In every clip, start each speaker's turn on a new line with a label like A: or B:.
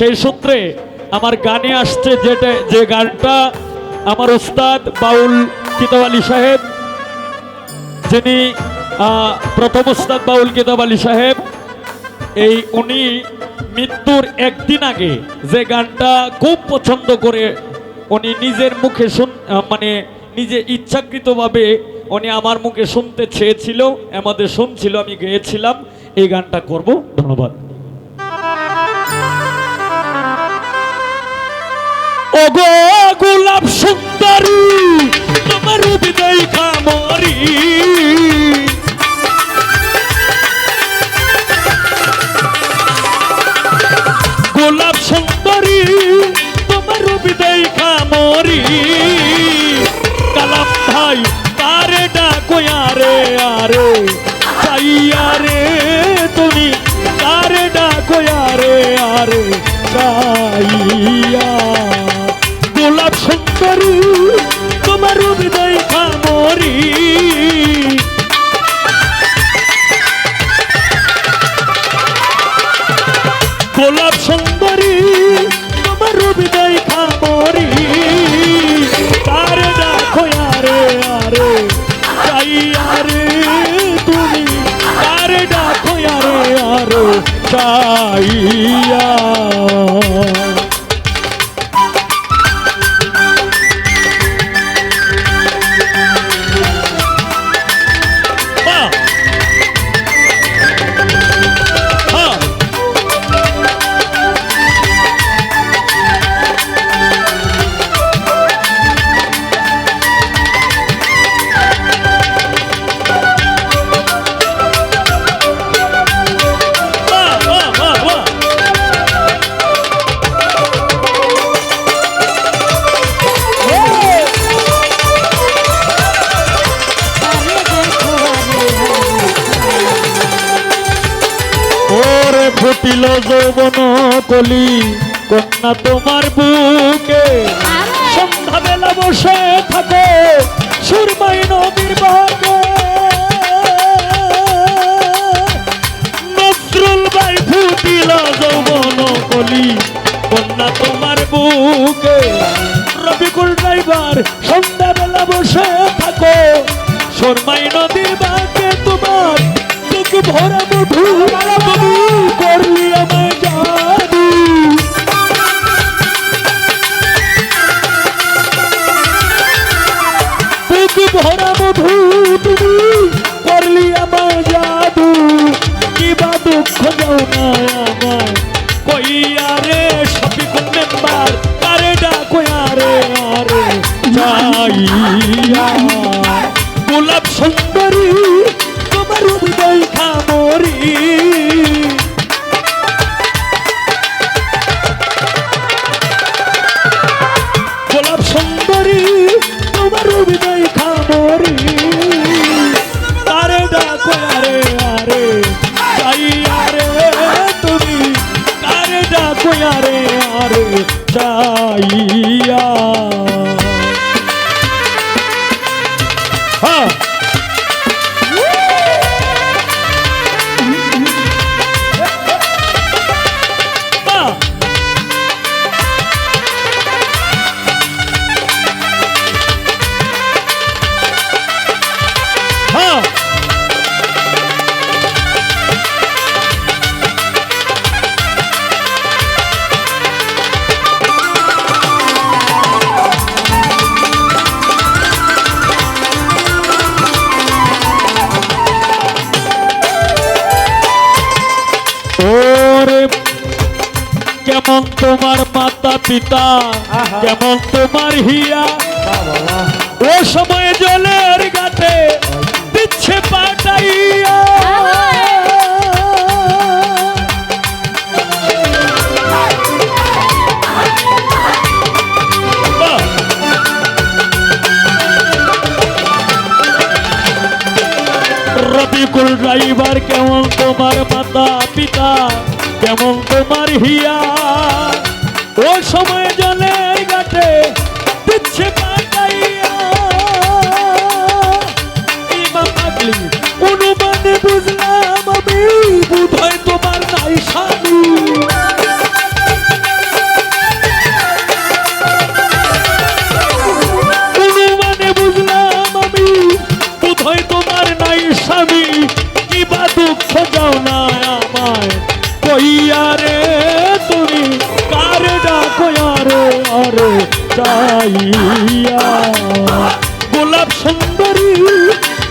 A: সেই সূত্রে আমার গানে আসছে যেটা, যে গানটা আমার উস্তাদ বাউল কিতাব আলী সাহেব, যিনি প্রথম উস্তাদ বাউল কিতাব আলী সাহেব, এই উনি মৃত্যুর একদিন আগে যে গানটা খুব পছন্দ করে উনি নিজের মুখে শুন মানে নিজে ইচ্ছাকৃতভাবে উনি আমার মুখে শুনতে চেয়েছিল, আমাদের শুনছিল, আমি গেয়েছিলাম, এই গানটা করব, ধন্যবাদ। ওগো গোলাপ সুন্দরী, তোমার বিদায় খামরি গোলাপ সুন্দরী, তোমার বিদায় খামরি কালাম ভাই, তারে ডাকো আরে আরে, চাইয়া রে তুমি, তারে ডাকো আরে আরে, চাইয়া ফুটিল যৌবন কলি কন্যা তোমার বুকে। সন্ধ্যাবেলা বসে থাকে সুরমাই নদীর বাগে নজরুল ভাই ফুটিল যৌবন কলি কন্যা তোমার বুকে। রবিকুল ড্রাইভার সন্ধ্যাবেলা বসে থাকো। শর্মাই নদীর তোমার বুক ভরা মধু গোলাপ কেমন তোমার মাতা পিতা। কেমন তোমার হিয়া? ও সময় জলের গাতে দিচ্ছে পাটাইয়া! রবিকুল ড্রাইভার কেমন তোমার মাতা পিতা? কেমন তোমার হিয়া ও সময় জলের চাইয়া গোলাপ সুন্দরী,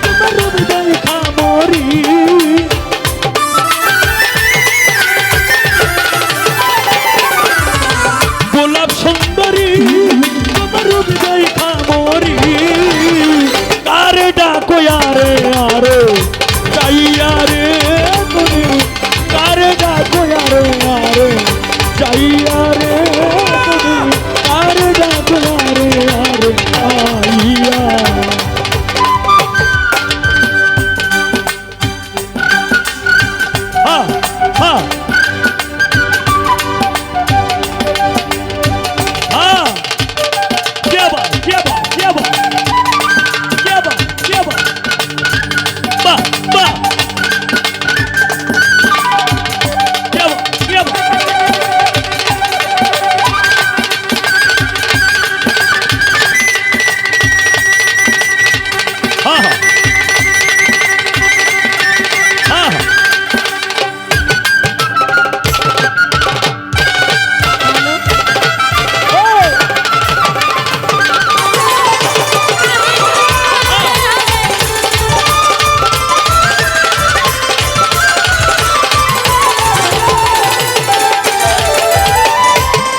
A: তোমার হৃদয় খামরি। গোলাপ সুন্দরী, তোমার হৃদয় খামরি। কারে ডাকো আরে আরে চাইয়া রে কারে ডাকো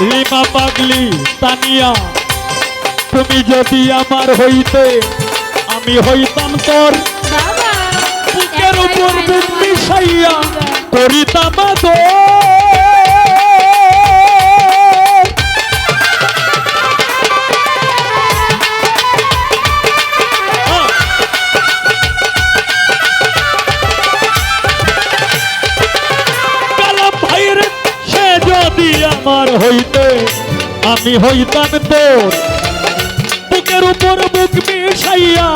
A: রিমা পাগলি তানিয়া তুমি যদি আমার হইতে আমি হইতাম তোর
B: বাবা
A: বুকের উপর বুক মিশাইয়া। করিতাম গো আমি হইতাম তোর। বুকের উপর বুক মিশাইয়া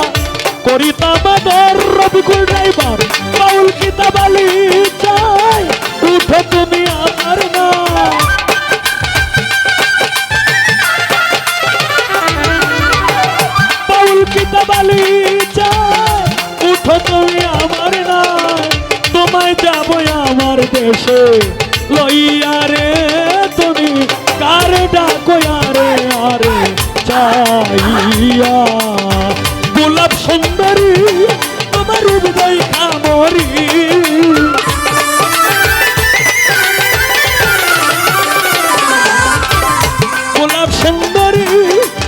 A: করিতাম দর রবিকুল ড্রাইভার, বাউল কিতাবালি চাই। উঠো তুমি আমার না বাউল কিতাবালি চাই। উঠো তুমি আমার না তোমায় যাব আমার দেশে, লইয়া রে চাইয়া গোলাপ সুন্দরী আমার হৃদয় খামরি গোলাপ সুন্দরী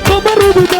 A: তোমার হৃদয়